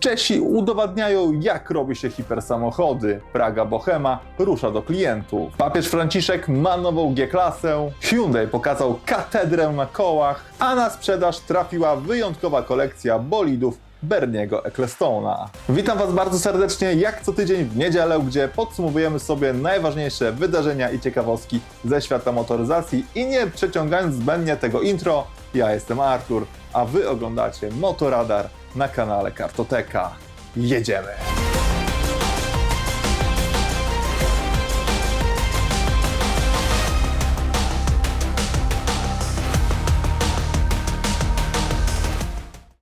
Czesi udowadniają, jak robi się hipersamochody. Praga Bohema rusza do klientów. Papież Franciszek ma nową G-klasę. Hyundai pokazał katedrę na kołach, a na sprzedaż trafiła wyjątkowa kolekcja bolidów Berniego Ecclestona. Witam Was bardzo serdecznie, jak co tydzień w niedzielę, gdzie podsumowujemy sobie najważniejsze wydarzenia i ciekawostki ze świata motoryzacji. I nie przeciągając zbędnie tego intro, ja jestem Artur, a Wy oglądacie Motoradar na kanale Kartoteka. Jedziemy!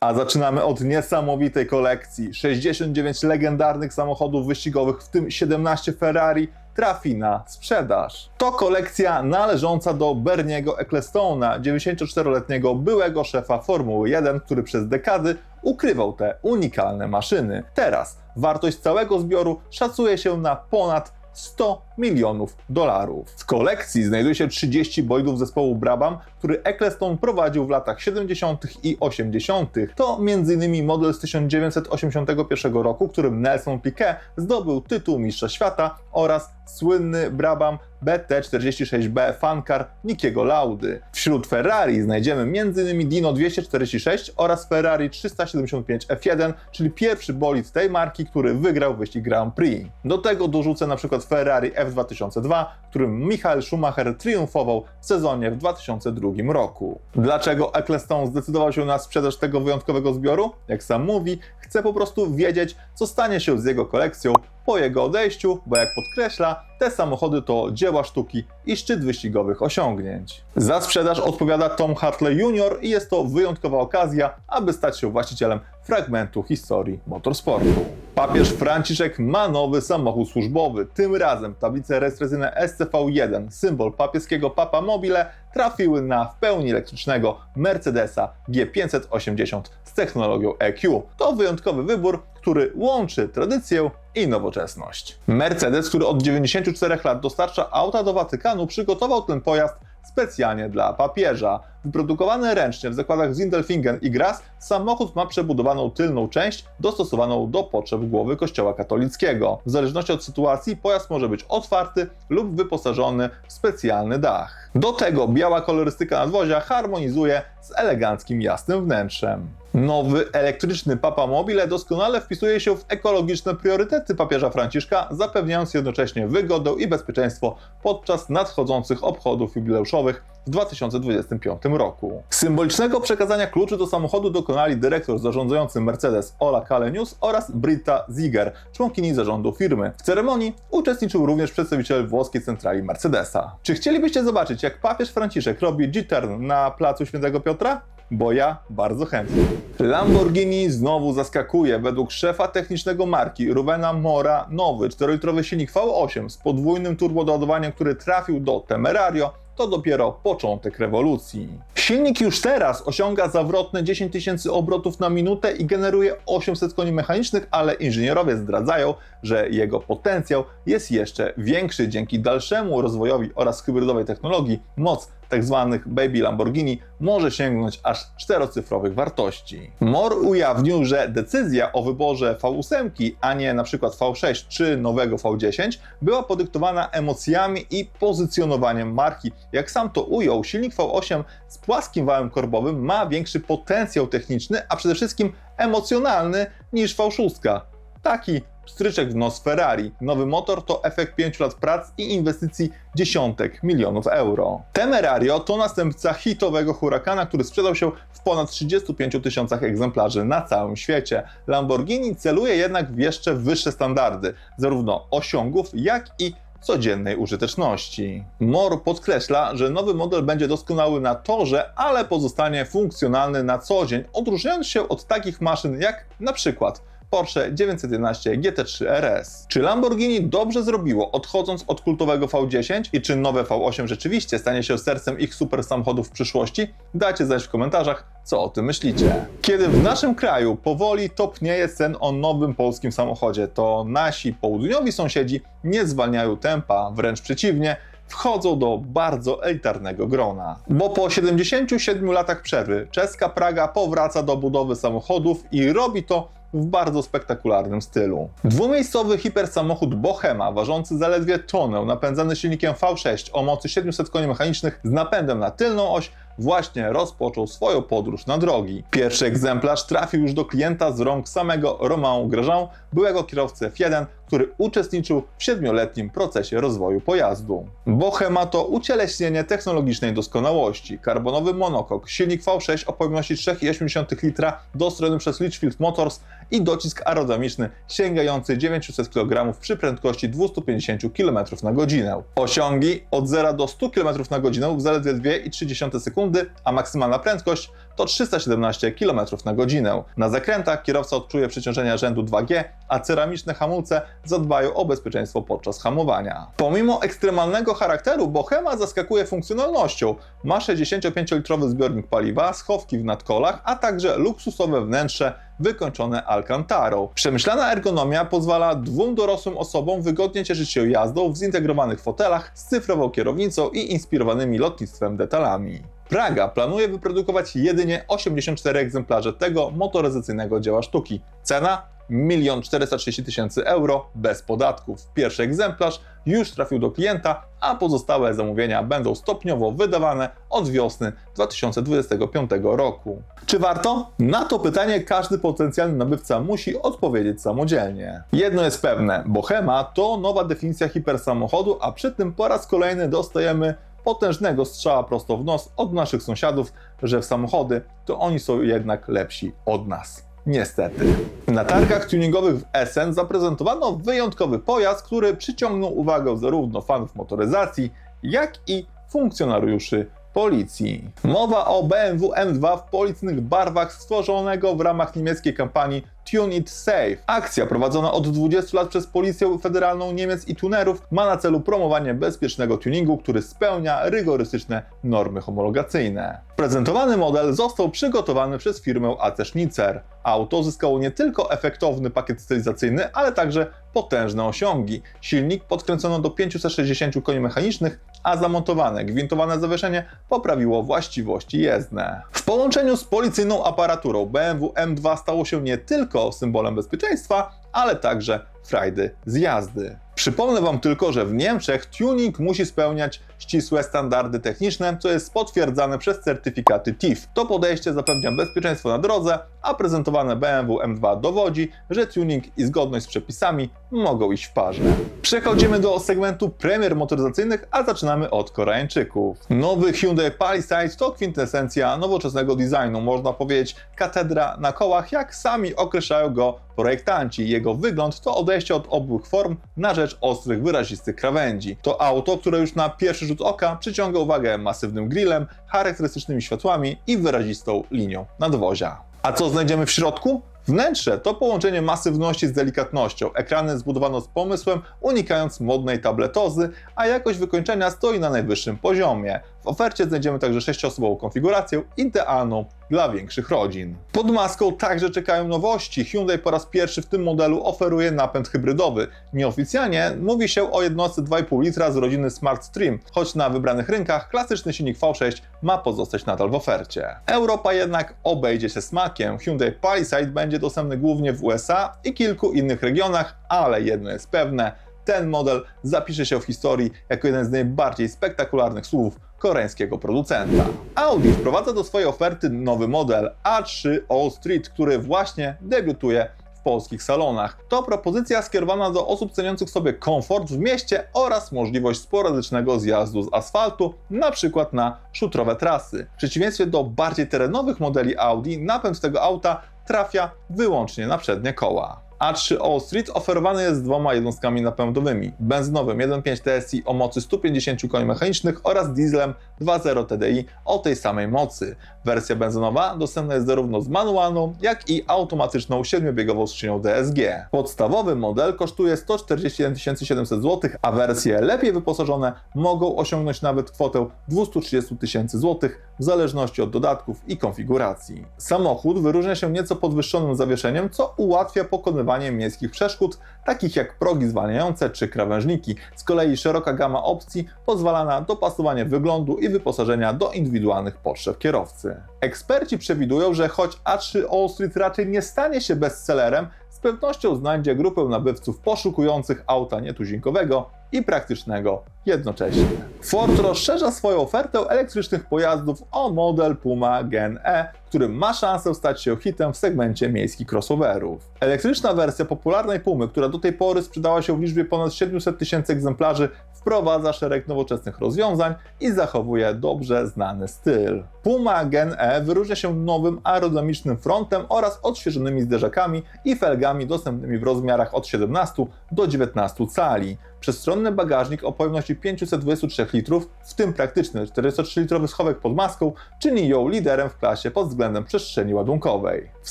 A zaczynamy od niesamowitej kolekcji. 69 legendarnych samochodów wyścigowych, w tym 17 Ferrari, trafi na sprzedaż. To kolekcja należąca do Berniego Ecclestona, 94-letniego byłego szefa Formuły 1, który przez dekady ukrywał te unikalne maszyny. Teraz wartość całego zbioru szacuje się na ponad 100 milionów dolarów. W kolekcji znajduje się 30 bolidów zespołu Brabham, który Ecclestone prowadził w latach 70. i 80. To m.in. model z 1981 roku, którym Nelson Piquet zdobył tytuł mistrza świata oraz słynny Brabham BT46B Funcar Nikiego Laudy. Wśród Ferrari znajdziemy m.in. Dino 246 oraz Ferrari 375 F1, czyli pierwszy bolid tej marki, który wygrał wyścig Grand Prix. Do tego dorzucę na przykład Ferrari F2002, którym Michael Schumacher triumfował w sezonie w 2002 roku. Dlaczego Ecclestone zdecydował się na sprzedaż tego wyjątkowego zbioru? Jak sam mówi, chce po prostu wiedzieć, co stanie się z jego kolekcją po jego odejściu, bo jak podkreśla, te samochody to dzieła sztuki i szczyt wyścigowych osiągnięć. Za sprzedaż odpowiada Tom Hartley Jr. i jest to wyjątkowa okazja, aby stać się właścicielem fragmentu historii motorsportu. Papież Franciszek ma nowy samochód służbowy. Tym razem tablice rejestracyjne SCV1, symbol papieskiego Papa Mobile, trafiły na w pełni elektrycznego Mercedesa G580 z technologią EQ. To wyjątkowy wybór, który łączy tradycję i nowoczesność. Mercedes, który od 94 lat dostarcza auta do Watykanu, przygotował ten pojazd specjalnie dla papieża. Wyprodukowany ręcznie w zakładach Zindelfingen i Graz, samochód ma przebudowaną tylną część dostosowaną do potrzeb głowy Kościoła katolickiego. W zależności od sytuacji pojazd może być otwarty lub wyposażony w specjalny dach. Do tego biała kolorystyka nadwozia harmonizuje z eleganckim jasnym wnętrzem. Nowy elektryczny Papa Mobile doskonale wpisuje się w ekologiczne priorytety papieża Franciszka, zapewniając jednocześnie wygodę i bezpieczeństwo podczas nadchodzących obchodów jubileuszowych w 2025 roku. Symbolicznego przekazania kluczy do samochodu dokonali dyrektor zarządzający Mercedes Ola Kalenius oraz Britta Ziger, członkini zarządu firmy. W ceremonii uczestniczył również przedstawiciel włoskiej centrali Mercedesa. Czy chcielibyście zobaczyć, jak papież Franciszek robi G-turn na placu Świętego Piotra? Bo ja bardzo chętnie. Lamborghini znowu zaskakuje. Według szefa technicznego marki Rubena Mora nowy 4-litrowy silnik V8 z podwójnym turbodoładowaniem, który trafił do Temerario, to dopiero początek rewolucji. Silnik już teraz osiąga zawrotne 10 tysięcy obrotów na minutę i generuje 800 koni mechanicznych, ale inżynierowie zdradzają, że jego potencjał jest jeszcze większy dzięki dalszemu rozwojowi oraz hybrydowej technologii. Moc tzw. baby Lamborghini może sięgnąć aż czterocyfrowych wartości. Mor ujawnił, że decyzja o wyborze V8, a nie np. V6 czy nowego V10 była podyktowana emocjami i pozycjonowaniem marki. Jak sam to ujął, silnik V8 z płaskim wałem korbowym ma większy potencjał techniczny, a przede wszystkim emocjonalny niż V6. Taki stryczek w nos Ferrari. Nowy motor to efekt 5 lat prac i inwestycji dziesiątek milionów euro. Temerario to następca hitowego Huracana, który sprzedał się w ponad 35 tysiącach egzemplarzy na całym świecie. Lamborghini celuje jednak w jeszcze wyższe standardy, zarówno osiągów, jak i codziennej użyteczności. Mor podkreśla, że nowy model będzie doskonały na torze, ale pozostanie funkcjonalny na co dzień, odróżniając się od takich maszyn jak na przykład Porsche 911 GT3 RS. Czy Lamborghini dobrze zrobiło, odchodząc od kultowego V10 i czy nowe V8 rzeczywiście stanie się sercem ich super samochodów w przyszłości? Dajcie znać w komentarzach, co o tym myślicie. Kiedy w naszym kraju powoli topnieje cen o nowym polskim samochodzie, to nasi południowi sąsiedzi nie zwalniają tempa, wręcz przeciwnie, wchodzą do bardzo elitarnego grona. Bo po 77 latach przerwy czeska Praga powraca do budowy samochodów i robi to w bardzo spektakularnym stylu. Dwumiejscowy hipersamochód Bohema, ważący zaledwie tonę, napędzany silnikiem V6 o mocy 700 koni mechanicznych z napędem na tylną oś, właśnie rozpoczął swoją podróż na drogi. Pierwszy egzemplarz trafił już do klienta z rąk samego Romain Grosjean, byłego kierowcy F1, który uczestniczył w siedmioletnim procesie rozwoju pojazdu. Bohema to ucieleśnienie technologicznej doskonałości. Karbonowy monokok, silnik V6 o pojemności 3,8 litra dostrojony przez Litchfield Motors i docisk aerodynamiczny sięgający 900 kg przy prędkości 250 km na godzinę. Osiągi od 0 do 100 km na godzinę w zaledwie 2,3 sekundy, a maksymalna prędkość to 317 km na godzinę. Na zakrętach kierowca odczuje przeciążenia rzędu 2G, a ceramiczne hamulce zadbają o bezpieczeństwo podczas hamowania. Pomimo ekstremalnego charakteru, Bohema zaskakuje funkcjonalnością. Ma 65-litrowy zbiornik paliwa, schowki w nadkolach, a także luksusowe wnętrze wykończone alcantarą. Przemyślana ergonomia pozwala dwóm dorosłym osobom wygodnie cieszyć się jazdą w zintegrowanych fotelach z cyfrową kierownicą i inspirowanymi lotnictwem detalami. Praga planuje wyprodukować jedynie 84 egzemplarze tego motoryzacyjnego dzieła sztuki. Cena 1 430 tysięcy euro bez podatków. Pierwszy egzemplarz już trafił do klienta, a pozostałe zamówienia będą stopniowo wydawane od wiosny 2025 roku. Czy warto? Na to pytanie każdy potencjalny nabywca musi odpowiedzieć samodzielnie. Jedno jest pewne, Bohema to nowa definicja hipersamochodu, a przy tym po raz kolejny dostajemy potężnego strzała prosto w nos od naszych sąsiadów, że w samochody to oni są jednak lepsi od nas. Niestety. Na targach tuningowych w Essen zaprezentowano wyjątkowy pojazd, który przyciągnął uwagę zarówno fanów motoryzacji, jak i funkcjonariuszy policji. Mowa o BMW M2 w policyjnych barwach stworzonego w ramach niemieckiej kampanii Tune It Safe. Akcja prowadzona od 20 lat przez Policję Federalną Niemiec i tunerów ma na celu promowanie bezpiecznego tuningu, który spełnia rygorystyczne normy homologacyjne. Prezentowany model został przygotowany przez firmę AC Schnitzer. Auto zyskało nie tylko efektowny pakiet stylizacyjny, ale także potężne osiągi. Silnik podkręcono do 560 koni mechanicznych, a zamontowane gwintowane zawieszenie poprawiło właściwości jezdne. W połączeniu z policyjną aparaturą BMW M2 stało się nie tylko symbolem bezpieczeństwa, ale także frajdy z jazdy. Przypomnę Wam tylko, że w Niemczech tuning musi spełniać ścisłe standardy techniczne, co jest potwierdzane przez certyfikaty TIF. To podejście zapewnia bezpieczeństwo na drodze, a prezentowane BMW M2 dowodzi, że tuning i zgodność z przepisami mogą iść w parze. Przechodzimy do segmentu premier motoryzacyjnych, a zaczynamy od Koreańczyków. Nowy Hyundai Palisade to kwintesencja nowoczesnego designu, można powiedzieć katedra na kołach, jak sami określają go projektanci. Jego wygląd to odejście od obłych form na rzecz ostrych, wyrazistych krawędzi. To auto, które już na pierwszy rzut oka przyciąga uwagę masywnym grillem, charakterystycznymi światłami i wyrazistą linią nadwozia. A co znajdziemy w środku? Wnętrze to połączenie masywności z delikatnością. Ekrany zbudowano z pomysłem, unikając modnej tabletozy, a jakość wykończenia stoi na najwyższym poziomie. W ofercie znajdziemy także 6-osobową konfigurację, idealną dla większych rodzin. Pod maską także czekają nowości. Hyundai po raz pierwszy w tym modelu oferuje napęd hybrydowy. Nieoficjalnie mówi się o jednostce 2,5 litra z rodziny Smart Stream, choć na wybranych rynkach klasyczny silnik V6 ma pozostać nadal w ofercie. Europa jednak obejdzie się smakiem. Hyundai Palisade będzie dostępny głównie w USA i kilku innych regionach, ale jedno jest pewne, ten model zapisze się w historii jako jeden z najbardziej spektakularnych słów koreańskiego producenta. Audi wprowadza do swojej oferty nowy model A3 All Street, który właśnie debiutuje w polskich salonach. To propozycja skierowana do osób ceniących sobie komfort w mieście oraz możliwość sporadycznego zjazdu z asfaltu, na przykład na szutrowe trasy. W przeciwieństwie do bardziej terenowych modeli Audi, napęd tego auta trafia wyłącznie na przednie koła. A3 All Street oferowany jest z dwoma jednostkami napędowymi, benzynowym 1.5 TSI o mocy 150 koni mechanicznych oraz dieslem 2.0 TDI o tej samej mocy. Wersja benzynowa dostępna jest zarówno z manualną, jak i automatyczną 7-biegową skrzynią DSG. Podstawowy model kosztuje 141 700 zł, a wersje lepiej wyposażone mogą osiągnąć nawet kwotę 230 tysięcy zł w zależności od dodatków i konfiguracji. Samochód wyróżnia się nieco podwyższonym zawieszeniem, co ułatwia pokonywanie rozwiązywaniem miejskich przeszkód, takich jak progi zwalniające czy krawężniki. Z kolei szeroka gama opcji pozwala na dopasowanie wyglądu i wyposażenia do indywidualnych potrzeb kierowcy. Eksperci przewidują, że choć A3 Allstreet raczej nie stanie się bestsellerem, z pewnością znajdzie grupę nabywców poszukujących auta nietuzinkowego i praktycznego jednocześnie. Ford rozszerza swoją ofertę elektrycznych pojazdów o model Puma Gen E, który ma szansę stać się hitem w segmencie miejskich crossoverów. Elektryczna wersja popularnej Pumy, która do tej pory sprzedała się w liczbie ponad 700 tysięcy egzemplarzy, wprowadza szereg nowoczesnych rozwiązań i zachowuje dobrze znany styl. Puma Gen E wyróżnia się nowym aerodynamicznym frontem oraz odświeżonymi zderzakami i felgami dostępnymi w rozmiarach od 17 do 19 cali. Przestronny bagażnik o pojemności 523 litrów, w tym praktyczny 43-litrowy schowek pod maską, czyni ją liderem w klasie pod względem przestrzeni ładunkowej. W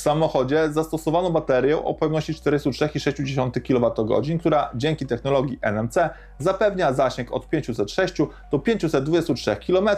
samochodzie zastosowano baterię o pojemności 43,6 kWh, która dzięki technologii NMC zapewnia zasięg od 506 do 523 km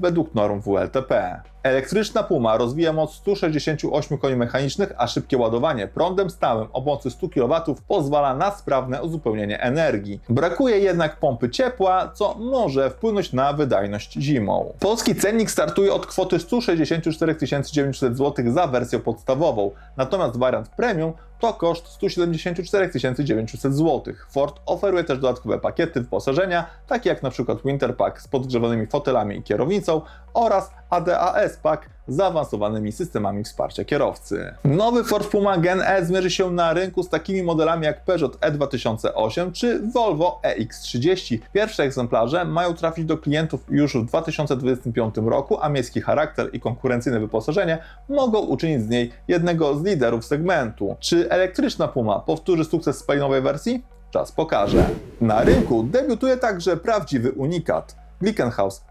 według norm WLTP. Elektryczna Puma rozwija moc 168 koni mechanicznych, a szybkie ładowanie prądem stałym o mocy 100 kW pozwala na sprawne uzupełnienie energii. Brakuje jednak pompy ciepła, co może wpłynąć na wydajność zimą. Polski cennik startuje od kwoty 164 900 zł za wersję podstawową, natomiast wariant premium to koszt 174 900 zł. Ford oferuje też dodatkowe pakiety wyposażenia, takie jak np. Winter Pack z podgrzewanymi fotelami i kierownicą oraz ADAS Pack z zaawansowanymi systemami wsparcia kierowcy. Nowy Ford Puma Gen E zmierzy się na rynku z takimi modelami jak Peugeot E2008 czy Volvo EX30. Pierwsze egzemplarze mają trafić do klientów już w 2025 roku, a miejski charakter i konkurencyjne wyposażenie mogą uczynić z niej jednego z liderów segmentu. Czy elektryczna Puma powtórzy sukces spalinowej wersji? Czas pokaże. Na rynku debiutuje także prawdziwy unikat. Glickenhaus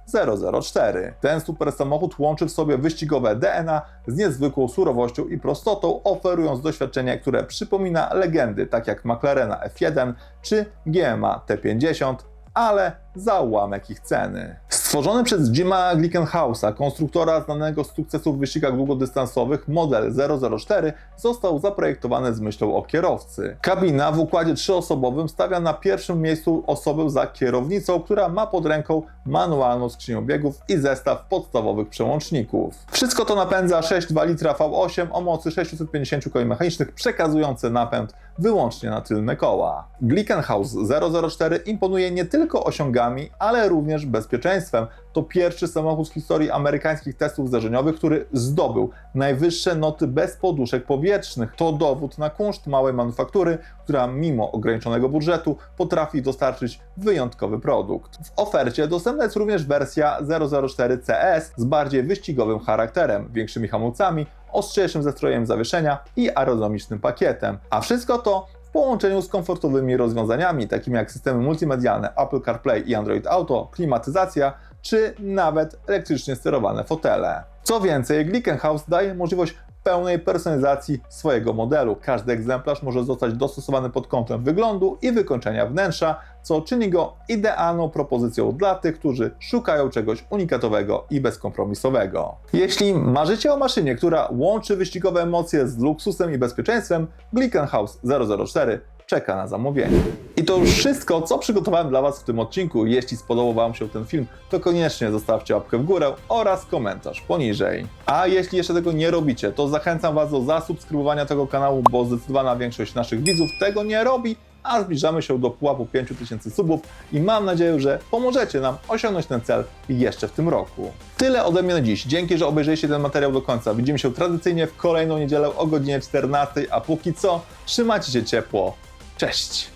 004. Ten super samochód łączy w sobie wyścigowe DNA z niezwykłą surowością i prostotą, oferując doświadczenie, które przypomina legendy, tak jak McLarena F1 czy GMA T50, ale za ułamek ich ceny. Stworzony przez Jima Glickenhausa, konstruktora znanego z sukcesów w wyścigach długodystansowych, model 004 został zaprojektowany z myślą o kierowcy. Kabina w układzie trzyosobowym stawia na pierwszym miejscu osobę za kierownicą, która ma pod ręką manualną skrzynię biegów i zestaw podstawowych przełączników. Wszystko to napędza 6,2 litra V8 o mocy 650 koni mechanicznych, przekazujący napęd wyłącznie na tylne koła. Glickenhaus 004 imponuje nie tylko osiągami, ale również bezpieczeństwem. To pierwszy samochód w historii amerykańskich testów zderzeniowych, który zdobył najwyższe noty bez poduszek powietrznych. To dowód na kunszt małej manufaktury, która mimo ograniczonego budżetu potrafi dostarczyć wyjątkowy produkt. W ofercie dostępna jest również wersja 004 CS z bardziej wyścigowym charakterem, większymi hamulcami, ostrzejszym zestrojem zawieszenia i aerodynamicznym pakietem. A wszystko to połączeniu z komfortowymi rozwiązaniami, takimi jak systemy multimedialne Apple CarPlay i Android Auto, klimatyzacja, czy nawet elektrycznie sterowane fotele. Co więcej, Glickenhaus daje możliwość pełnej personalizacji swojego modelu. Każdy egzemplarz może zostać dostosowany pod kątem wyglądu i wykończenia wnętrza, co czyni go idealną propozycją dla tych, którzy szukają czegoś unikatowego i bezkompromisowego. Jeśli marzycie o maszynie, która łączy wyścigowe emocje z luksusem i bezpieczeństwem, Glickenhaus 004 czeka na zamówienie. I to już wszystko, co przygotowałem dla Was w tym odcinku. Jeśli spodobał Wam się ten film, to koniecznie zostawcie łapkę w górę oraz komentarz poniżej. A jeśli jeszcze tego nie robicie, to zachęcam Was do zasubskrybowania tego kanału, bo zdecydowana większość naszych widzów tego nie robi, a zbliżamy się do pułapu 5000 subów i mam nadzieję, że pomożecie nam osiągnąć ten cel jeszcze w tym roku. Tyle ode mnie na dziś. Dzięki, że obejrzeliście ten materiał do końca. Widzimy się tradycyjnie w kolejną niedzielę o godzinie 14, a póki co trzymajcie się ciepło. Cześć!